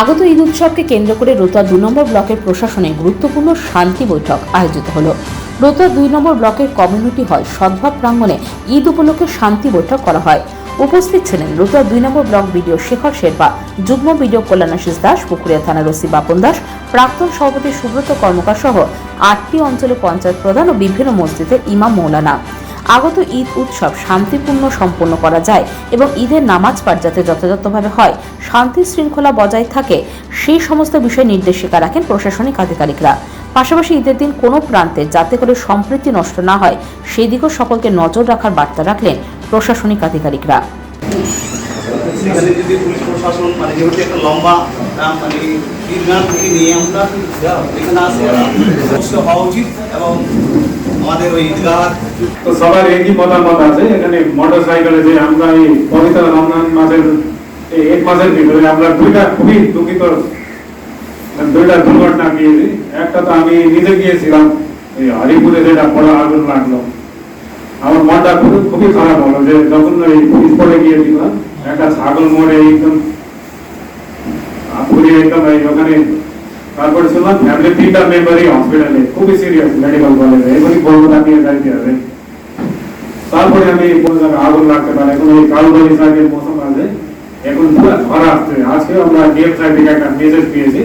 আগত ঈদ উৎসবকে কেন্দ্র করে রতুয়া দু নম্বর ব্লকের প্রশাসনে গুরুত্বপূর্ণ শান্তি বৈঠক আয়োজিত হলো। রতুয়া দুই নম্বর ব্লকের কমিউনিটি হল সদ্ভাব প্রাঙ্গণে ঈদ উপলক্ষে শান্তি বৈঠক করা হয়। উপস্থিত ছিলেন রতুয়া দুই নম্বর ব্লক বিডিও শেখর শেরপা, যুগ্ম বিডিও কল্যাণ কল্যাণাশিস দাস, পুকুরিয়া থানার ওসি বাপন দাস, প্রাক্তন সভাপতি সুব্রত কর্মকার সহ আটটি অঞ্চলে পঞ্চায়েত প্রধান ও বিভিন্ন মসজিদের ইমাম মৌলানা। আগত ঈদ উৎসব শান্তিপূর্ণ সম্পন্ন করা যায় এবং ঈদের নামাজ পাঠ যাতে যথাযথভাবে হয়। শান্তি শৃঙ্খলা বজায় থাকে, সেই সমস্ত বিষয়ে নির্দেশিকা রাখেন প্রশাসনিক আধিকারিকরা। পাশাপাশি ঈদের দিন কোনো প্রান্তে যাতে করে সম্প্রীতি নষ্ট না হয় সেদিকেও সকলকে নজর রাখার বার্তা রাখলেন প্রশাসনিক আধিকারিকরা। এখানে যদি পুলিশ প্রশাসন মানে যেহেতু একটা লম্বা মানে দীর্ঘান থেকে নিয়ে আমরা এখানে আসি হওয়া উচিত এবং সবার একই মতামত আছে, এখানে মোটর সাইকেলে যে আমরা এই পবিত্র রমজান মাসের এক মাসের ভিতরে আমরা দুইটা খুবই দুঃখিত দুইটা দুর্ঘটনা গিয়েছি একটা তো আমি নিজে গিয়েছিলাম, এই হরিপুরে যেটা বড় আগুন লাগল। আমার মনটা খুবই খুবই খারাপ হলো যে যখন ওই স্পটে গিয়েছিলাম, একটা ছাগল মরে একদম একদম ওখানে। তারপরে শুনলাম ফ্যামিলি তিনটা মেম্বারই হসপিটালে খুবই সিরিয়াস মেডিকেল কলেজে বলব যাইতে হবে। তারপরে আমি বললাম আগুন লাগতে পারে এখন কালো বৈশাখের মৌসুম আছে এখন পুরো আসছে। আজকে আমরা ডিএম সাইড থেকে একটা মেসেজ পেয়েছি।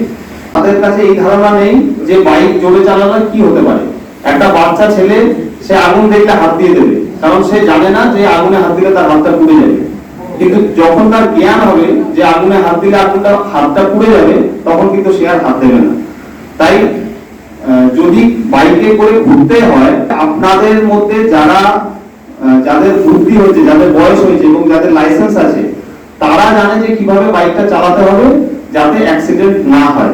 তাদের কাছে এই ধারণা নেই যে বাইক জোরে চালানো কি হতে পারে। একটা বাচ্চা ছেলে সে আগুন দেখলে হাত দিয়ে দেবে। কারণ সে জানে না যে আগুনে হাত দিলে তার হাতটা পুড়ে যাবে। কিন্তু যখন তার জ্ঞান হবে যে আগুনে হাত দিলে আগুনটা হাতটা পুড়ে যাবে, তখন কিন্তু সে আর হাত দেবে না। তাই যদি বাইকে করে ঘুরতে হয়, আপনাদের মধ্যে যারা যাদের বুদ্ধি হয়েছে যাদের বয়স হয়েছে এবং যাদের লাইসেন্স আছে, তারা জানে যে কীভাবে বাইকটা চালাতে হবে যাতে অ্যাক্সিডেন্ট না হয়।